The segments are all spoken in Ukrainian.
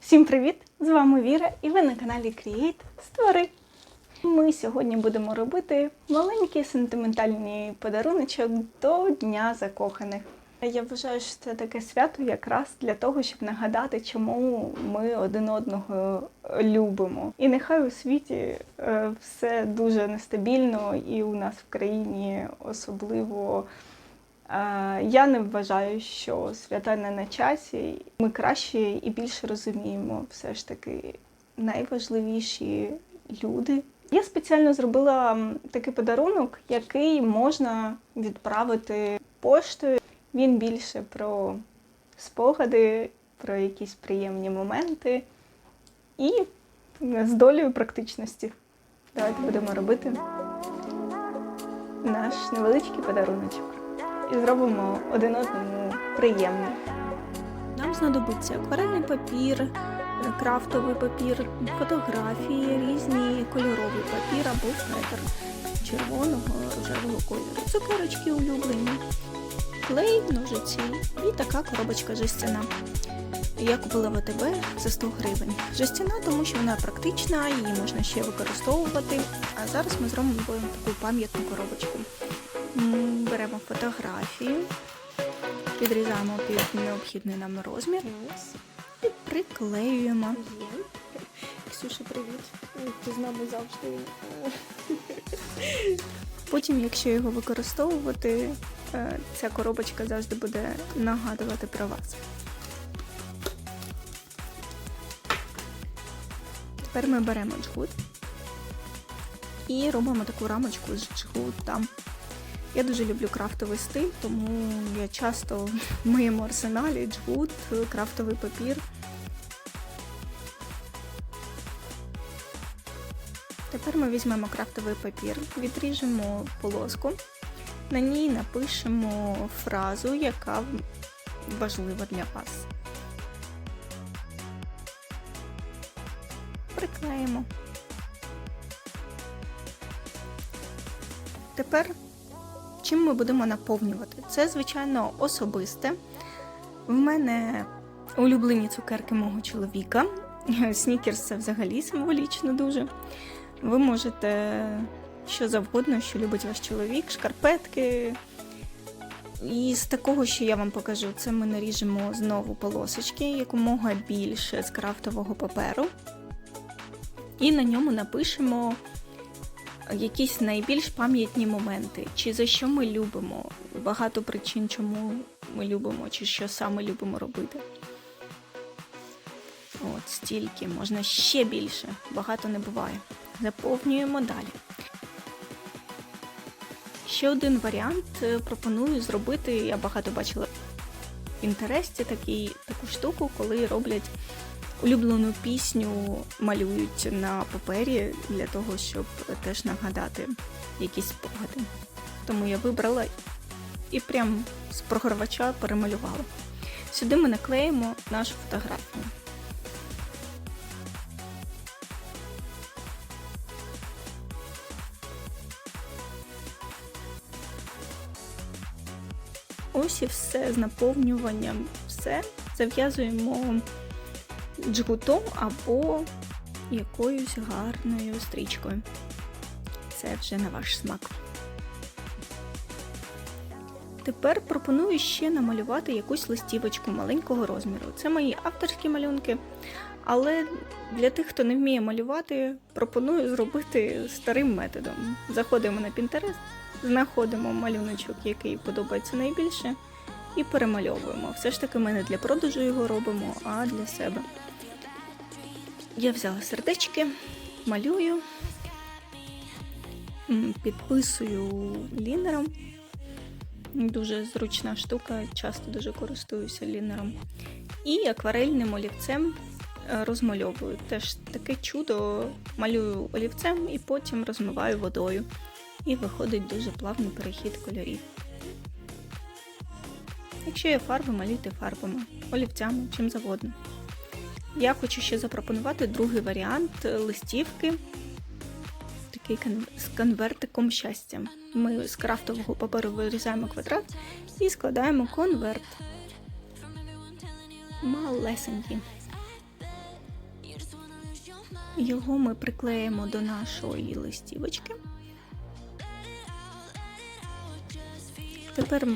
Всім привіт! З вами Віра і ви на каналі Create Створи. Ми сьогодні будемо робити маленький сентиментальний подаруночок до Дня закоханих. Я вважаю, що це таке свято якраз для того, щоб нагадати, чому ми один одного любимо. І нехай у світі е, все дуже нестабільно, і у нас в країні особливо. Е, Я не вважаю, що свята не на часі. Ми краще і більше розуміємо все ж таки найважливіші люди. Я спеціально зробила такий подарунок, який можна відправити поштою. Він більше про спогади, про якісь приємні моменти і з долею практичності. Давайте будемо робити наш невеличкий подаруночок і зробимо один одному приємно. Нам знадобиться акварельний папір, крафтовий папір, фотографії, різні кольоровий папір або фетр червоного, рожевого кольору, цукерочки улюблені, клей, ножиці і така коробочка жестяна. Я купила в АТБ за 100 гривень. Жестяна, тому що вона практична, її можна ще використовувати. А зараз ми зробимо таку пам'ятну коробочку. Беремо фотографію, підрізаємо під необхідний нам розмір і приклеюємо. Ксюша, привіт. Ти з нами завжди. Потім, якщо його використовувати, е, ця коробочка завжди буде нагадувати про вас. Тепер ми беремо джгут і робимо таку рамочку з джгутом. Я дуже люблю крафтовий стиль, тому я часто в моєму арсеналі джгут, крафтовий папір. Тепер ми візьмемо крафтовий папір, відріжемо полоску, на ній напишемо фразу, яка важлива для вас. Приклеїмо. Тепер чим ми будемо наповнювати? Це, звичайно, особисте. В мене улюблені цукерки мого чоловіка. Снікерс це взагалі символічно дуже. Ви можете що завгодно, що любить ваш чоловік, шкарпетки. І з такого, що я вам покажу, це ми наріжемо знову полосочки, якомога більше з крафтового паперу. І на ньому напишемо якісь найбільш пам'ятні моменти, чи за що ми любимо, багато причин, чому ми любимо, чи що саме любимо робити. От стільки, можна ще більше, багато не буває. Заповнюємо далі. Ще один варіант е, пропоную зробити. Я багато бачила в інтересті такий, таку штуку, коли роблять улюблену пісню, малюють на папері для того, щоб теж нагадати якісь спогади. Тому я вибрала і прям з програвача перемалювала. Сюди ми наклеїмо нашу фотографію. Ось і все з наповнюванням. Все зав'язуємо джгутом або якоюсь гарною стрічкою. Це вже на ваш смак. Тепер пропоную ще намалювати якусь листівочку маленького розміру. Це мої авторські малюнки. Але для тих, хто не вміє малювати, пропоную зробити старим методом. Заходимо на Pinterest, знаходимо малюночок, який подобається найбільше, і перемальовуємо. Все ж таки, ми не для продажу його робимо, а для себе. Я взяла сердечки, малюю, підписую лінером. Дуже зручна штука, часто дуже користуюся лінером. І акварельним олівцем розмальовую. Теж таке чудо малюю олівцем і потім розмиваю водою. І виходить дуже плавний перехід кольорів. Якщо є фарби, малюйте фарбами, олівцями, чим завгодно. Я хочу ще запропонувати другий варіант листівки. Такий з конвертиком щастя. Ми з крафтового паперу вирізаємо квадрат і складаємо конверт. Малесенький. Його ми приклеїмо до нашої листівочки. Тепер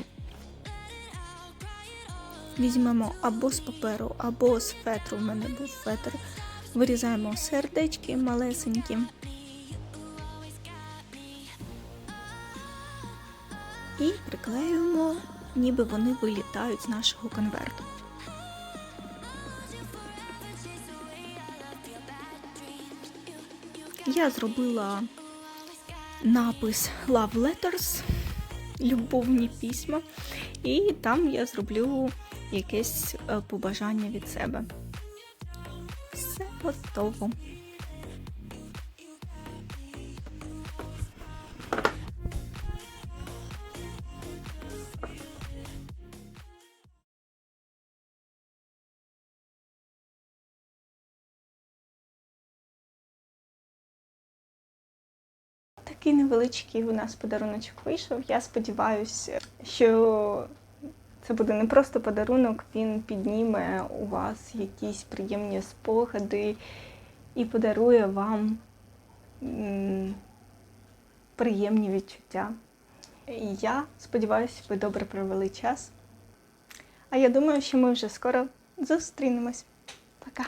візьмемо або з паперу, або з фетру. У мене був фетр. Вирізаємо сердечки малесенькі. І приклеюємо, ніби вони вилітають з нашого конверту. Я зробила напис Love Letters, любовні письма, і там я зроблю якесь е, побажання від себе. Все готово. Такий невеличкий у нас подаруночок вийшов. Я сподіваюся, що це буде не просто подарунок, він підніме у вас якісь приємні спогади і подарує вам приємні відчуття. Я сподіваюся, ви добре провели час. А я думаю, що ми вже скоро зустрінемось. Пока!